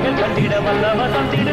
குறைகள் கண்டிட வல்லவ தந்திடு